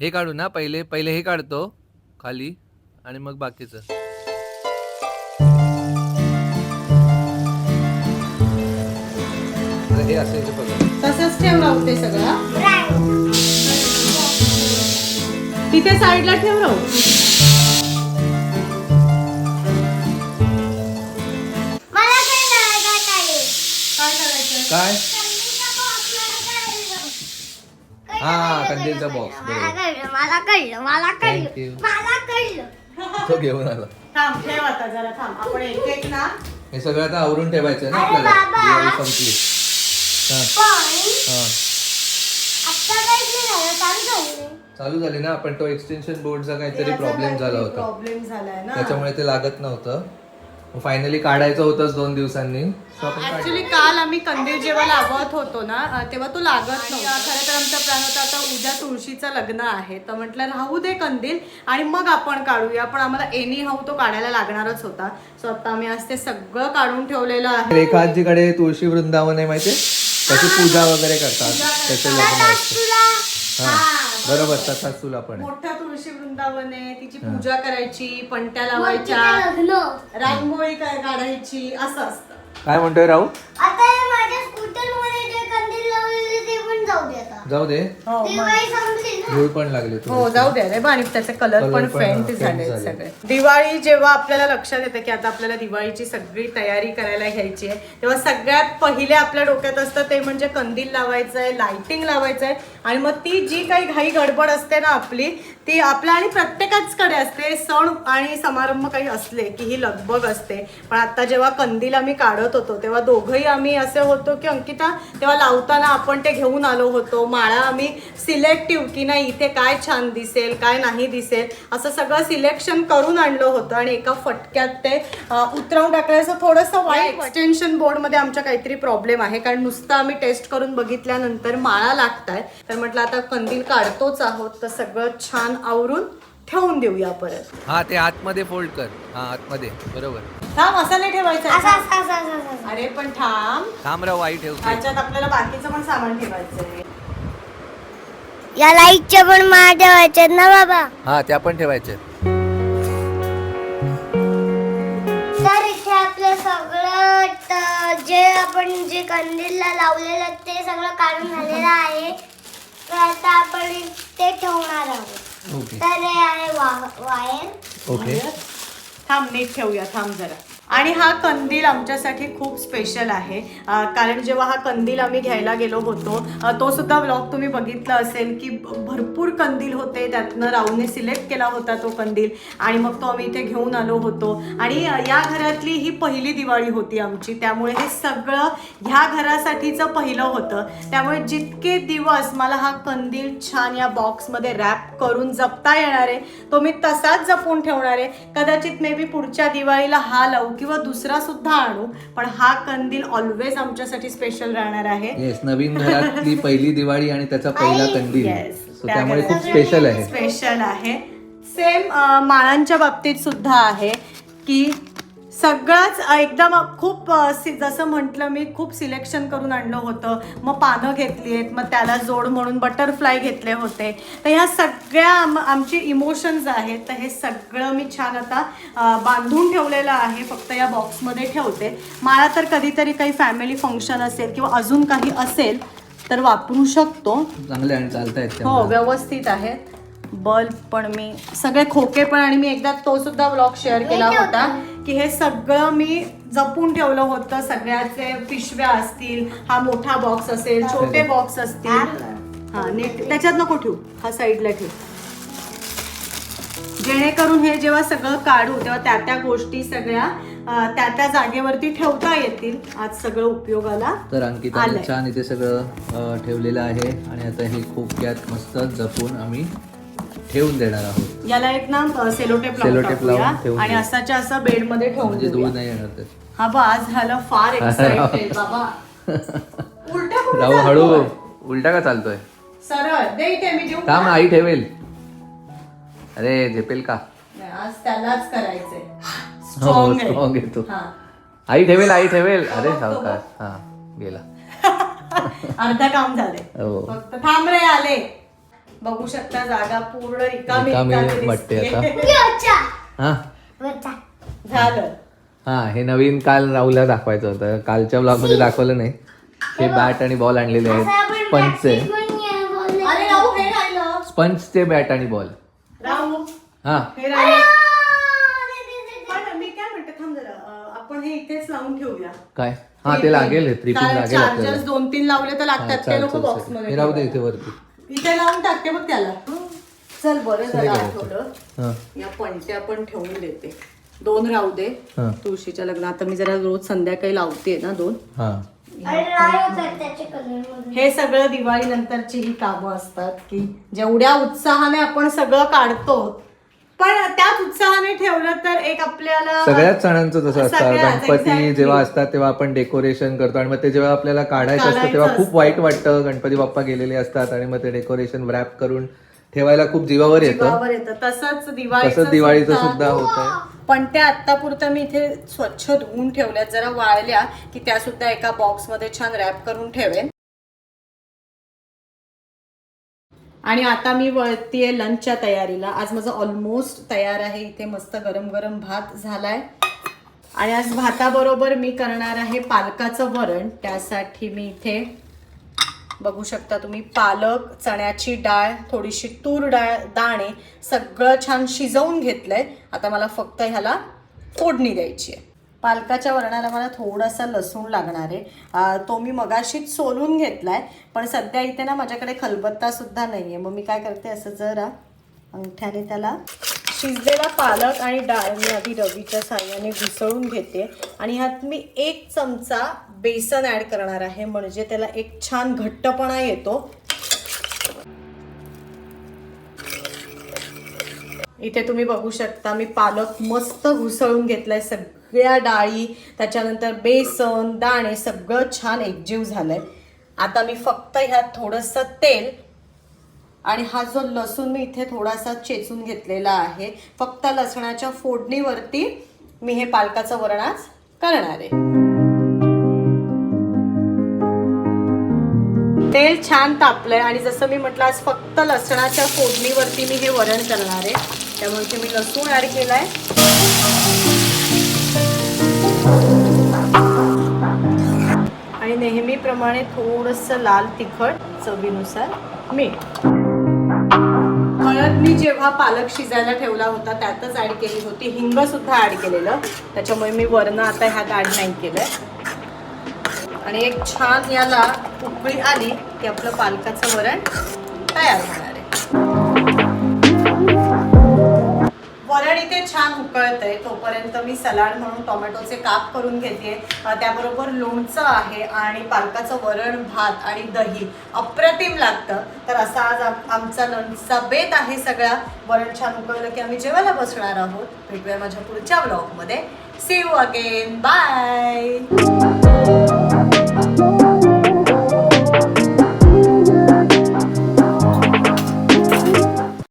हे काढू ना पहिले पहिले हे काढतो खाली आणि मग बाकीचं. हे असायचं बघा. तसंच ठेव राहू ते सगळं. तिथे साईडला ठेव राहू. मला काय करायचं? ताई? काय? हा, कंदीलचा box, मला बरोबर. कळलं मला कळलं मला Thank you. कळलं मला कळलं. तो घेऊन आला. थांब ठेव आता जरा थांब. आपण एक एक ना. हे सगळं आता आवरून ठेवायचं ना अरे आपल्याला. बाबा. दिवाळी संपली हा. पण हा. आता काय झालं चालू झालं. चालू झाली ना पण तो एक्सटेन्शन बोर्डचा काहीतरी प्रॉब्लेम झाला होता. प्रॉब्लेम झालाय ना. त्याच्यामुळे ते लागत नव्हतं. फायनली काढायचं होतंच दोन दिवसांनी. ऍक्च्युली काल आम्ही कंदील जेव्हा लावत होतो ना तेव्हा तो लागत नव्हता. खरं तर आमचा प्लॅन होता आता उद्या तुळशीचं लग्न आहे. तर म्हटलं राहू दे कंदील आणि मग आपण काढूया. पण आम्हाला एनी हाऊ तो काढायला लागणारच होता. सो आता आम्ही आज ते सगळं काढून ठेवलेलं आहे. रेखाजीकडे तुळशी वृंदावन आहे माहितीये? त्याची पूजा वगैरे करतात. त्याचे लग्न असते. बरोबर तसाच तुला पण आहे. मोठं तुळशी वृंदावन आहे तिची पूजा करायची पंट्या लावायच्या रांगोळी काय काढायची असं असतं. काय म्हणतोय राहू आता हे माझ्या स्कूटरमध्ये जे कंदील लावलेले ते पण जाऊ दे आता. जाऊ दे. हो मग. दिवाळी संपली. धूळ पण लागली हो. जाऊ द्या रे. बा आणि त्याचे कलर पण फेंट झाले. सगळे. दिवाळी जेव्हा आपल्याला लक्षात येतं की आता आपल्याला दिवाळीची सगळी तयारी करायला घ्यायची आहे तेव्हा सगळ्यात पहिले आपल्या डोक्यात असतं ते म्हणजे कंदील लावायचं आहे लाइटिंग लावायचं आहे आणि मग ती जी काही घाई गडबड असते ना आपली ती आपल्या आणि प्रत्येकाचकडे असते. सण आणि समारंभ काही असले की ही लगबग असते. पण आता जेव्हा कंदील आम्ही काढत होतो तेव्हा दोघंही आम्ही असे होतो की अंकिता तेव्हा लावताना आपण ते घेऊन आलो होतो. माळा आम्ही सिलेक्टिव्ह की नाही इथे काय छान दिसेल काय नाही दिसेल असं सगळं सिलेक्शन करून आणलं होतं आणि एका फटक्यात ते उतरवून टाकल्याचं थोडंसं वाईट एक्सटेन्शन बोर्डमध्ये आमच्या काहीतरी प्रॉब्लेम आहे कारण नुसतं आम्ही टेस्ट करून बघितल्यानंतर माळा लागताय. तर म्हटलं आता कंदील काढतोच आहोत तर सगळं छान आवरून ठेवून देऊया परत. हा ते आतमध्ये फोल्ड कर. हा आतमध्ये. बरोबर. थांब असं नाही ठेवायचं अरे पण थांब. थांब राव आई ठेवते ह्याच्यात आपल्याला बाकीचं पण सामान ठेवायचं आहे या लाईटच्या पण माळा ठेवायच्यात ना बाबा. हा त्या पण ठेवायचे तर इथे आपलं सगळं त- जे आपण जे कंदीलला लावलेलं ते सगळं काढून झालेलं आहे. तर आता आपण ते ठेवणार आहोत. ओके. तर हे आहे वा- वायर. ओके. थांब नीट ठेवूया थांब जरा. आणि हा कंदील आमच्यासाठी खूप स्पेशल आहे. कारण जेव्हा हा कंदील आम्ही घ्यायला गेलो होतो तो सुद्धा ब्लॉग तुम्ही बघितला असेल की भरपूर कंदील होते. त्यातनं राहूने सिलेक्ट केला होता तो कंदील आणि मग तो आम्ही इथे घेऊन आलो होतो. आणि या घरातली ही पहिली दिवाळी होती आमची. त्यामुळे हे सगळं ह्या घरासाठीचं पहिलं होतं. त्यामुळे जितके दिवस मला हा कंदील छान या बॉक्समध्ये रॅप करून जपता येणार आहे तो मी तसाच जपून ठेवणार आहे. कदाचित मे बी पुढच्या दिवाळीला हा लवकर किंवा दुसरा सुद्धा आणू पण हा कंदील ऑलवेज आमच्यासाठी स्पेशल राहणार आहे. येस नवीन घरातली पहिली दिवाळी आणि त्याचा पहिला कंदील. So त्यामुळे खूप स्पेशल आहे. स्पेशल आहे. सेम माळांच्या बाबतीत सुद्धा आहे की सगळंच एकदम खूप सि- जसं म्हटलं मी खूप सिलेक्शन करून आणलं होतं. मग पानं घेतली आहेत मग त्याला जोड म्हणून बटरफ्लाय घेतले होते. तर ह्या सगळ्या आम आमची इमोशन्स आहेत. तर हे सगळं मी छान आता बांधून ठेवलेलं आहे. फक्त या बॉक्समध्ये ठेवते. मला तर कधीतरी काही फॅमिली फंक्शन असेल किंवा अजून काही असेल तर वापरू शकतो. चांगले आणि चालतायत हो व्यवस्थित आहेत. बल्ब पण मी सगळे खोके पण आणि मी एकदा तो सुद्धा ब्लॉग शेअर केला होता की हे सगळं मी जपून ठेवलं होतं. सगळ्याचे पिशव्या असतील हा मोठा बॉक्स असेल छोटे बॉक्स असतील. हा नीट. त्याच्यात नको ठेवू. हा साईडला ठेवू. जेणेकरून हे जेव्हा सगळं काढू तेव्हा त्या त्या गोष्टी सगळ्या त्या त्या जागेवरती ठेवता येतील. आज सगळं उपयोगाला तर आलंय. छान इथे सगळं ठेवलेलं आहे. आणि आता हे खोक्यात मस्त जपून आम्ही ठेवून देणार आहोत. याला एक ना सेलोटेप Cellotape लावून ठेवून आणि देऊ. असाच्या असं बेडमध्ये ठेवून म्हणजे. नाही येणार ते हा बा आज झालं फार एक्साइटेड बाबा. उलट्या कुठे राहू हळू? उलटा का चालतोय? सरळ दे इथे मी देऊ थांब? आई ठेवेल. अरे झेपेल का? नाही, आज त्यालाच करायचंय. हो स्ट्रॉंग आहे. स्ट्रॉंग आहे तो. हा. आई ठेवेल आई ठेवेल. अरे बघ, तो सावकाश. हा गेला. अर्धा काम झालंय. हो. फक्त थांब रे आले. बघू शकता जागा पूर्ण रिकामी रिकामी रिकामी वाटते. आता. हा? झालं. हा हे नवीन काल राहुलला दाखवायचं होतं. कालच्या ब्लॉगमध्ये दाखवलं नाही. हे बॅट आणि बॉल आणलेले आहेत. बोलले. अरे राहू हे राहिलं. स्पंजचे बॅट आणि बॉल राहू हा. हे राहिलं. पण मी काय म्हणते थांब जरा. अं, आपण हे इथेच लावून ठेवूया काय? हा ते लागेल हे दोन तीन लावले तर हा, लागतात. ते लोक बॉक्स. मध्ये राहू दे. इथे वरती. इथे लावून टाकते बघ त्याला. चल बरं हे झालं. आठवलं. हा. या पणत्या पण ठेवून देते. दोन राहू दे. हा. तुळशीच्या लग्न आता मी जरा रोज संध्याकाळी लावते ना दोन. हा. हे सगळं दिवाळी नंतरची ही कामं असतात की जेवढ्या उत्साहाने आपण सगळं काढतो पण त्याच उत्साहाने ठेवलं तर एक आपल्याला सगळ्याच सणांचं तसं असतं. सगळ्याच, गणपती exactly. जेव्हा असतात तेव्हा आपण डेकोरेशन करतो आणि मग ते जेव्हा आपल्याला काढायचं असतं तेव्हा खूप. वाईट वाटतं. गणपती बाप्पा गेलेले असतात आणि मग ते डेकोरेशन रॅप करून ठेवायला खूप जीवावर येतं. जीवावर येतं. तसंच दिवाळीचं तसंच दिवाळीचं सुद्धा- सुद्धा होत आहे पण त्या आत्तापुरतं मी इथे स्वच्छ धुवून ठेवल्यात. जरा वाळल्या की त्या सुद्धा एका बॉक्समध्ये छान रॅप करून ठेवेन. आणि आता मी वळतीये लंचच्या तयारीला. आज माझं ऑलमोस्ट तयार आहे. इथे मस्त गरम गरम भात झालाय. आणि आज भाताबरोबर मी करणार आहे पालकाचं वरण. त्यासाठी मी इथे बघू शकता तुम्ही पालक चण्याची डाळ थोडीशी तूर डाळ दाणे सगळं छान शिजवून घेतलंय. आता मला फक्त ह्याला फोडणी द्यायची आहे. पालकाच्या वरणाला मला थोडासा लसूण लागणार आहे. तो मी मगाशीच सोलून घेतला आहे पण सध्या इथे ना माझ्याकडे खलबत्तासुद्धा नाही आहे मग मी काय करते असं जरा अंगठ्याने त्याला शिजलेला पालक आणि डाळ मी आधी रवीच्या साह्याने घुसळून घेते. आणि ह्यात मी एक चमचा बेसन ॲड करणार आहे म्हणजे त्याला एक छान घट्टपणा येतो. इथे तुम्ही बघू शकता मी पालक मस्त घुसळून घेतलाय सगळ्या डाळी त्याच्यानंतर बेसन दाणे सगळं छान एकजीव झालंय. आता मी फक्त ह्यात थोडंसं तेल आणि हा जो लसूण मी इथे थोडासा चेचून घेतलेला आहे फक्त लसणाच्या फोडणीवरती मी हे पालकाचं वरण आज करणार आहे. तेल छान तापलंय आणि जसं मी म्हटलं आज फक्त लसणाच्या फोडणीवरती मी हे वरण करणार आहे. त्यामुळे ते मी लसूण ऍड केलाय. आणि नेहमीप्रमाणे थोडंसं लाल तिखट चवीनुसार मीठ. हळद मी जेव्हा पालक शिजायला ठेवला होता त्यातच ऍड केली होती. हिंग सुद्धा ऍड केलेलं. त्याच्यामुळे मी वरण आता ह्यात ऍड नाही केलंय. आणि एक छान याला उकळी आली की आपलं पालकाचं वरण तयार झालं. छान उकळतंय तोपर्यंत मी सलाड म्हणून टोमॅटोचे काप करून घेते. त्याबरोबर लोणचं आहे आणि पालकाचं वरण भात आणि दही अप्रतिम लागतं. तर असा आज आमचा लंचचा बेत आहे सगळा. वरण छान उकळलं की आम्ही जेवायला बसणार आहोत. भेटूया माझ्या पुढच्या ब्लॉगमध्ये सी यू अगेन बाय